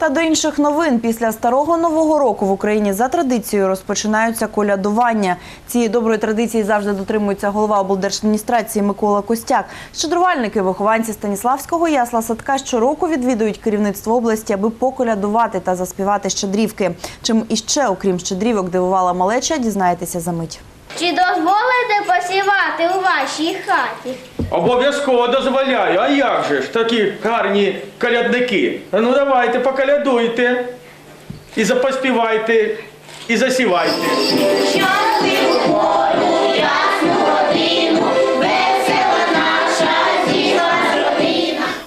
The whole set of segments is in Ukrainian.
Та до інших новин після старого нового року в Україні за традицією розпочинаються колядування. Цієї доброї традиції завжди дотримується голова облдержадміністрації Микола Костяк. Щедрувальники, вихованці Станіславського ясла садка щороку відвідують керівництво області, аби поколядувати та заспівати щедрівки. Чим іще, окрім щедрівок, дивувала малеча, дізнаєтеся за мить. Чи дозволите посівати у вашій хаті? Обов'язково дозволяю. А як же ж такі гарні колядники? Ну давайте, поколядуйте. І запоспівайте, і засівайте.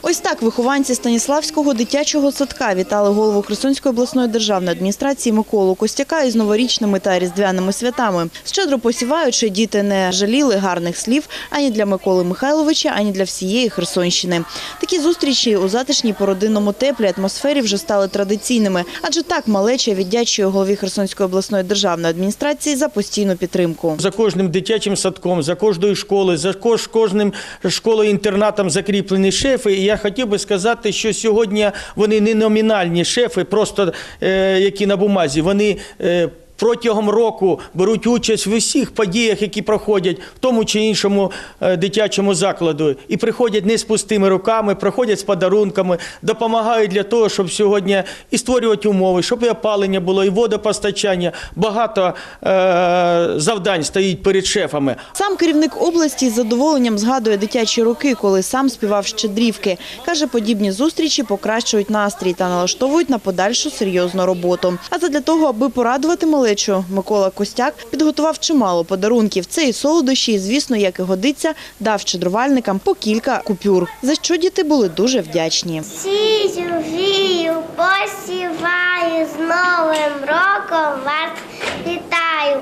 Ось так вихованці Станіславського дитячого садка вітали голову Херсонської обласної державної адміністрації Миколу Костяка із новорічними та різдвяними святами. Щедро посіваючи, діти не жаліли гарних слів ані для Миколи Михайловича, ані для всієї Херсонщини. Такі зустрічі у затишній породинному теплій атмосфері вже стали традиційними, адже так малеча віддячує голові Херсонської обласної державної адміністрації за постійну підтримку. За кожним дитячим садком, за кожною школою, за кож- кожним школою-інтернатом закріплені шефи. Я хотів би сказати, що сьогодні вони не номінальні шефи, просто е, які на бумазі. Вони е, Протягом року беруть участь в усіх подіях, які проходять в тому чи іншому е, дитячому закладу, і приходять не з пустими руками, приходять з подарунками, допомагають для того, щоб сьогодні і створювати умови, щоб і опалення було, і водопостачання. Багато е, завдань стоїть перед шефами. Сам керівник області з задоволенням згадує дитячі роки, коли сам співав щедрівки. Каже, подібні зустрічі покращують настрій та налаштовують на подальшу серйозну роботу. А задля того, аби порадувати малечу, Микола Костяк підготував чимало подарунків. Це і солодощі, і, звісно, як і годиться, дав щедрувальникам по кілька купюр, за що діти були дуже вдячні. Сію, вію, посіваю, з Новим роком вас вітаю.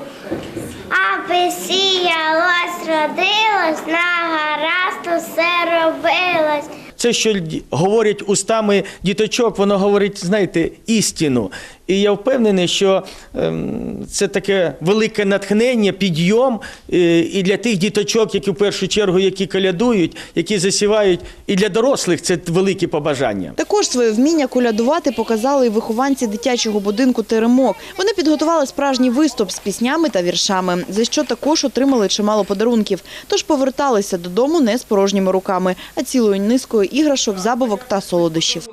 Аби сіялось, родилось, на гаразд усе робилось. Це, що говорять устами діточок, воно говорить, знаєте, істину. І я впевнений, що ем, це таке велике натхнення, підйом е, і для тих діточок, які в першу чергу які колядують, які засівають, і для дорослих це великі побажання. Також своє вміння колядувати показали і вихованці дитячого будинку Теремок. Вони підготували справжній виступ з піснями та віршами, за що також отримали чимало подарунків. Тож поверталися додому не з порожніми руками, а цілою низкою іграшок, забавок та солодощів.